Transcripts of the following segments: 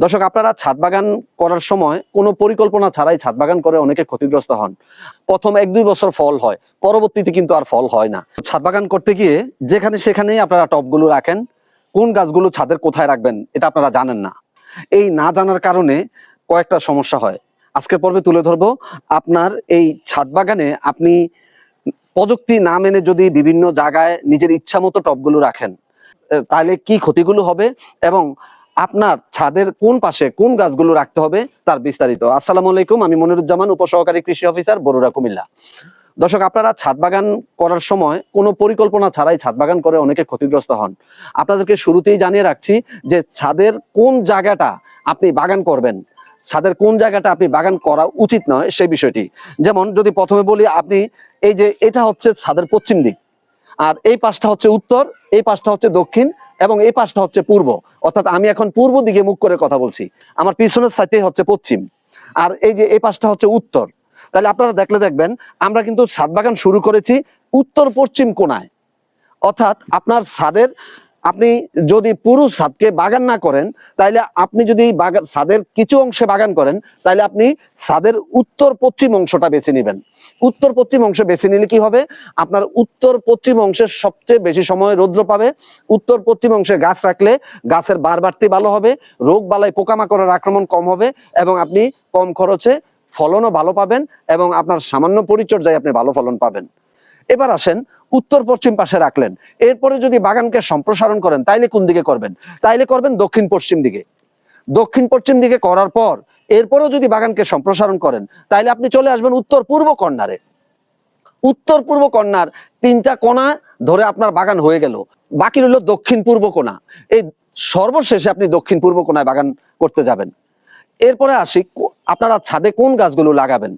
দর্শক, আপনারা ছাদ বাগান করার সময় কোনো পরিকল্পনা ছাড়াই ছাদ বাগান করে অনেকে ক্ষতিগ্রস্ত হন। প্রথম এক দুই বছর ফল হয়, পরবর্তীতে কিন্তু আর ফল হয় না। ছাদ বাগান করতে গিয়ে যেখানে সেখানেই আপনারা টবগুলো রাখেন, কোন গাছগুলো ছাদের কোথায় রাখবেন এটা আপনারা জানেন না। এই না জানার কারণে কয়েকটা সমস্যা হয়। আজকের পর্বে তুলে ধরবো, আপনার এই ছাদ বাগানে আপনি প্রযুক্তি না মেনে যদি বিভিন্ন জায়গায় নিজের ইচ্ছা মতো টবগুলো রাখেন তাহলে কি ক্ষতিগুলো হবে এবং আপনার ছাদের কোন পাশে কোন গাছগুলো রাখতে হবে তার বিস্তারিত। আসসালামু আলাইকুম, আমি মনিরুজ্জামান, উপসহকারী কৃষি অফিসার বরুড়া, কুমিল্লা। দর্শক, আপনারা ছাদ বাগান করার সময় কোনো পরিকল্পনা ছাড়াই ছাদ বাগান করে অনেকে ক্ষতিগ্রস্ত হন। আপনাদেরকে শুরুতেই জানিয়ে রাখছি যে ছাদের কোন জায়গাটা আপনি বাগান করবেন, ছাদের কোন জায়গাটা আপনি বাগান করা উচিত নয় সেই বিষয়টি। যেমন যদি প্রথমে বলি আপনি, এই যে এটা হচ্ছে ছাদের পশ্চিম দিক। আর এই পাশটা হচ্ছে উত্তর, এই পাশটা হচ্ছে দক্ষিণ এবং এই পাশটা হচ্ছে পূর্ব। অর্থাৎ আমি এখন পূর্ব দিকে মুখ করে কথা বলছি। আমার পিছনের সাইডে হচ্ছে পশ্চিম। আর এই যে এই পাশটা হচ্ছে উত্তর, তাহলে আপনারা দেখলে দেখবেন, আমরা কিন্তু সাদ বাগান শুরু করেছি উত্তর পশ্চিম কোনায় অর্থাৎ আপনার ছাদের আপনি যদি পুরো ছাদকে বাগান না করেন তাহলে আপনি যদি বাগান ছাদের কিছু অংশে বাগান করেন তাহলে আপনি ছাদের উত্তর পশ্চিম অংশটা বেছে নেবেন। উত্তর পশ্চিম অংশ বেছে নিলে কি হবে? আপনার উত্তর পশ্চিম অংশের সবচেয়ে বেশি সময় রৌদ্র পাবে। উত্তর পশ্চিম অংশে গাছ রাখলে গাছের বার বাড়তি ভালো হবে, রোগ বালাই পোকামাকড়ের আক্রমণ কম হবে এবং আপনি কম খরচে ফলনও ভালো পাবেন এবং আপনার সামান্য পরিচর্যায় আপনি ভালো ফলন পাবেন। এবার আসেন উত্তর পশ্চিম পাশে রাখলেন। এরপরে যদি বাগানকে সম্প্রসারণ করেন, তাইলে কোন দিকে করবেন? তাইলে করবেন দক্ষিণ পশ্চিম দিকে। দক্ষিণ পশ্চিম দিকে করার পর, এরপরেও যদি বাগানকে সম্প্রসারণ করেন, তাইলে আপনি চলে আসবেন উত্তর পূর্ব কর্নারে। উত্তর পূর্ব কর্নার তিনটা কোণা ধরে আপনার বাগান হয়ে গেল। বাকি রইল দক্ষিণ পূর্ব কোণা। এই সর্বশেষে আপনি দক্ষিণ পূর্ব কোণায় বাগান করতে যাবেন। এরপরে আসি আপনারা ছাদে কোন গাছগুলো লাগাবেন?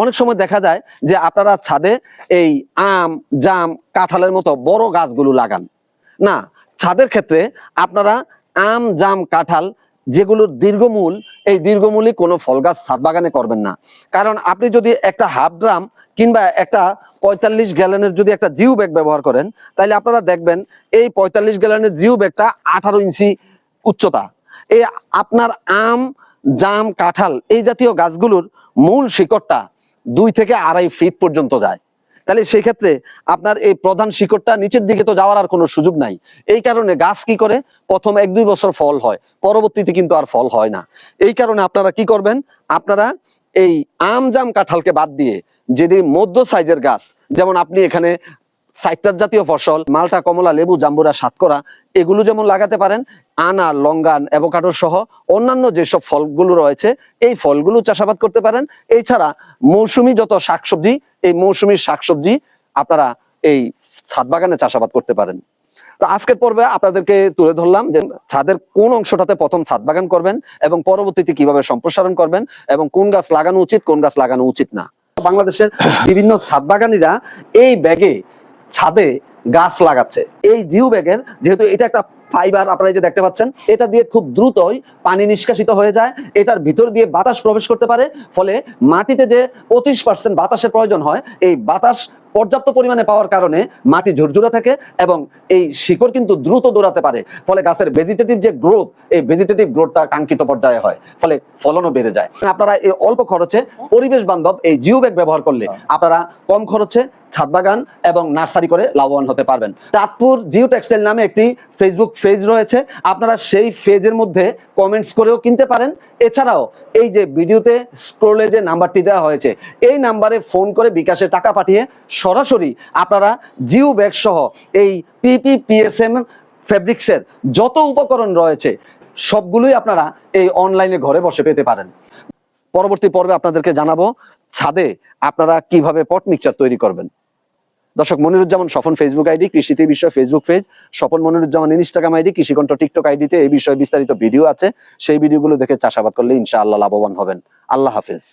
অনেক সময় দেখা যায় যে আপনারা ছাদে এই আম, জাম, কাঁঠালের মতো বড় গাছগুলো লাগান। না, ছাদের ক্ষেত্রে আপনারা আম, জাম, কাঁঠাল যেগুলোর দীর্ঘমূল, এই দীর্ঘমূলই কোনো ফল গাছ ছাদ বাগানে করবেন না। কারণ আপনি যদি একটা হাফ ড্রাম কিংবা একটা পঁয়তাল্লিশ গ্যালনের যদি একটা জিও ব্যাগ ব্যবহার করেন, তাহলে আপনারা দেখবেন এই পঁয়তাল্লিশ গ্যালনের জিও ব্যাগটা আঠারো ইঞ্চি উচ্চতা। এই আপনার আম জাম, কাঁঠাল এই জাতীয় গাছগুলোর মূল শিকড়টা দুই থেকে আড়াই ফিট পর্যন্ত যায়। তাহলে সেই ক্ষেত্রে আপনার এই প্রধান শিকড়টা নিচের দিকে তো যাওয়ার আর কোনো সুযোগ নাই। এই কারণে গাছ কি করে? প্রথম এক দুই বছর ফল হয়, পরবর্তীতে কিন্তু আর ফল হয় না। এই কারণে আপনারা কি করবেন? আপনারা এই আম, জাম, কাঁঠালকে বাদ দিয়ে, যদি মধ্য সাইজের গাছ, যেমন আপনি এখানে সাইট্রাস জাতীয় ফসল, মালটা, কমলা, লেবু, জাম্বুরা, সাতকরা, এগুলো যেমন লাগাতে পারেন আনার লঙ্গান, অ্যাভোকাডো সহ অন্যান্য যেসব ফলগুলো রয়েছে, এই ফলগুলো চাষাবাদ করতে পারেন। এছাড়া মৌসুমী যত শাকসবজি, এই মৌসুমী শাকসবজি আপনারা এই ছাদ বাগানে চাষাবাদ করতে পারেন। তো আজকের পর্বে আপনাদেরকে তুলে ধরলাম যে ছাদের কোন অংশটাতে প্রথম ছাদ বাগান করবেন এবং পরবর্তীতে কীভাবে সম্প্রসারণ করবেন এবং কোন গাছ লাগানো উচিত, কোন গাছ লাগানো উচিত না। বাংলাদেশের বিভিন্ন ছাদ বাগানিরা এই ব্যাগে ছাদে গাছ লাগাচ্ছে। এই জিও ব্যাগের যেহেতু এটা একটা ফাইবার আপনারা যে দেখতে পাচ্ছেন এটা দিয়ে খুব দ্রুতই পানি নিষ্কাশিত হয়ে যায় এটার ভিতর দিয়ে বাতাস প্রবেশ করতে পারে ফলে মাটিতে যে পঁচিশ পার্সেন্ট বাতাসের প্রয়োজন হয় এই বাতাস পর্যাপ্ত পরিমাণে পাওয়ার কারণে মাটি ঝুরঝুরা থাকে এবং এই শিকড় কিন্তু দ্রুত দৌড়াতে পারে ফলে গাছের ভেজিটেটিভ যে গ্রোথ এই ভেজিটেটিভ গ্রোথটা কাঙ্ক্ষিত পর্যায়ে হয় ফলে ফলনও বেড়ে যায়। আপনারা এই অল্প খরচে পরিবেশ বান্ধব এই জিও ব্যাগ ব্যবহার করলে আপনারা কম খরচে ছাদ বাগান এবং নার্সারি করে লাভবান হতে পারবেন। চাঁদপুর জিও টেক্সটাইল নামে একটি ফেসবুক পেজ রয়েছে। আপনারা সেই ফেজের মধ্যে কমেন্টস করেও কিনতে পারেন। এছাড়াও এই যে ভিডিওতে স্ক্রোলে যে নাম্বারটি দেওয়া হয়েছে, এই নাম্বারে ফোন করে বিকাশে টাকা পাঠিয়ে সরাসরি আপনারা জিও ব্যাগ সহ এই পিপি পিপিপিএসএম ফেব্রিক্সের যত উপকরণ রয়েছে, সবগুলোই আপনারা এই অনলাইনে ঘরে বসে পেতে পারেন। পরবর্তী পর্বে আপনাদেরকে জানাব ছাদে আপনারা কীভাবে পট মিক্সচার তৈরি করবেন। দর্শক মনিরুজ্জামান স্বপন ফেসবুক আইডি কৃষিতে বিষয় Facebook page Swapan Moniruzzaman Instagram ID Krishikantha TikTok আইডিতে এই বিষয়ে বিস্তারিত ভিডিও আছে। সেই ভিডিওগুলো দেখে চাষাবাদ করলে ইনশাআল্লাহ লাভবান হবেন। আল্লাহ হাফেজ।